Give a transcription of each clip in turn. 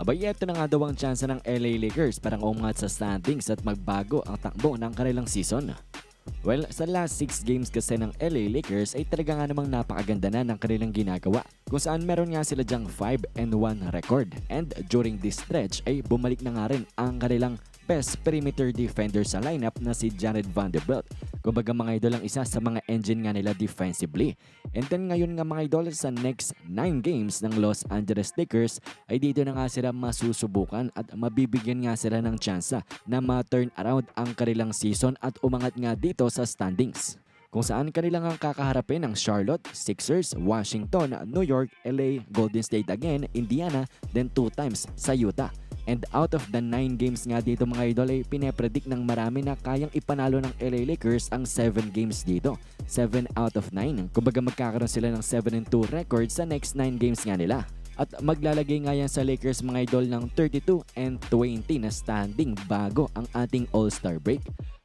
Abay, ito na nga daw ang tsansa ng LA Lakers para umangat sa standings at magbago ang takbo ng kanilang season. Well, sa last 6 games kasi ng LA Lakers ay talaga nga namang napakaganda na ng kanilang ginagawa. Kung saan meron nga sila dyang 5 and 1 record. And during this stretch ay bumalik na nga rin ang kanilang best perimeter defender sa lineup na si Jared Vanderbilt. Kumbaga mga idol ang isa sa mga engine nga nila defensively. And then ngayon nga mga idol sa next 9 games ng Los Angeles Lakers ay dito na nga sila masusubukan at mabibigyan nga sila ng tsansa na ma-turn around ang kanilang season at umangat nga dito sa standings kung saan kanilang ang kakaharapin ng Charlotte, Sixers, Washington, New York, LA, Golden State again, Indiana, then two times sa Utah. And out of the 9 games nga dito mga idol ay pinepredict ng marami na kayang ipanalo ng LA Lakers ang 7 games dito. 7 out of 9. Kumbaga magkakaroon sila ng 7 and 2 record sa next 9 games nga nila. At maglalagay nga yan sa Lakers mga idol ng 32 and 20 na standing bago ang ating All-Star break.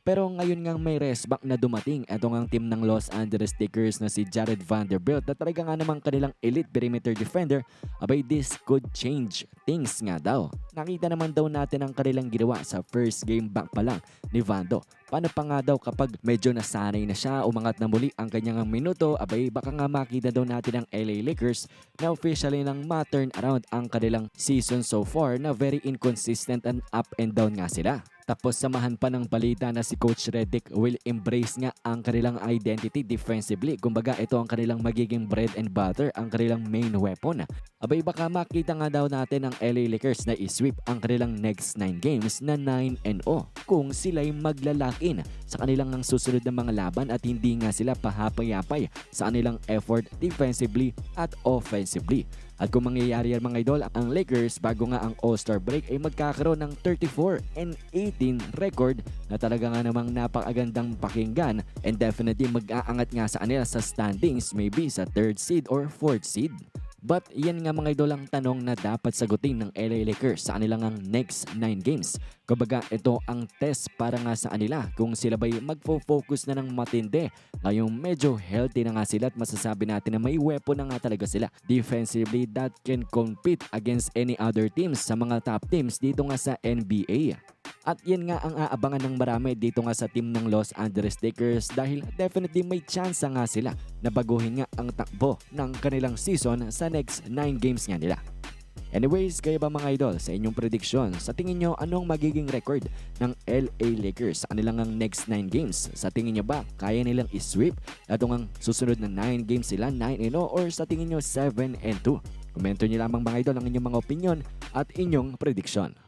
Pero ngayon nga may rest back na dumating. Ito nga ang team ng Los Angeles Lakers na si Jared Vanderbilt na talaga nga namang kanilang elite perimeter defender. Abay, this could change things nga daw. Nakita naman daw natin ang kanilang ginawa sa first game back pa lang ni Vando. Paano pa nga daw kapag medyo nasanay na siya, umangat na muli ang kanyang minuto, abay baka nga makita daw natin ang LA Lakers na officially nang ma-turn around ang kanilang season so far na very inconsistent and up and down nga sila. Tapos samahan pa ng balita na si Coach Redick will embrace nga ang kanilang identity defensively. Kumbaga ito ang kanilang magiging bread and butter, ang kanilang main weapon. Abay baka makita nga daw natin ang LA Lakers na isweep ang kanilang next 9 games na 9 and 0 kung sila'y maglalakin sa kanilang ang susunod na mga laban at hindi nga sila pahapay-yapay sa kanilang effort defensively at offensively. At kung mangyayari yan mga idol, ang Lakers bago nga ang All-Star break ay magkakaroon ng 34 and 18 record na talaga nga namang napakagandang pakinggan and definitely mag-aangat nga sa kanila sa standings maybe sa third seed or fourth seed. But yan nga mga idol ang tanong na dapat sagutin ng LA Lakers sa kanilang ang next 9 games. Kumbaga ito ang test para nga sa kanila kung sila ba'y magfo-focus na ng matindi. Ngayong medyo healthy na nga sila at masasabi natin na may weapon na nga talaga sila. Defensively that can compete against any other teams sa mga top teams dito nga sa NBA. At yan nga ang aabangan ng marami dito nga sa team ng Los Angeles Lakers dahil definitely may chance nga sila na baguhin nga ang takbo ng kanilang season sa next 9 games nga nila. Anyways, kayo ba mga idol sa inyong prediction? Sa tingin nyo, anong magiging record ng LA Lakers sa kanilang ang next 9 games? Sa tingin nyo ba, kaya nilang isweep? Itong ang susunod na 9 games sila, 9 and 0 or sa tingin nyo 7 and 2? Komento nyo lamang mga idol ang inyong mga opinion at inyong prediction.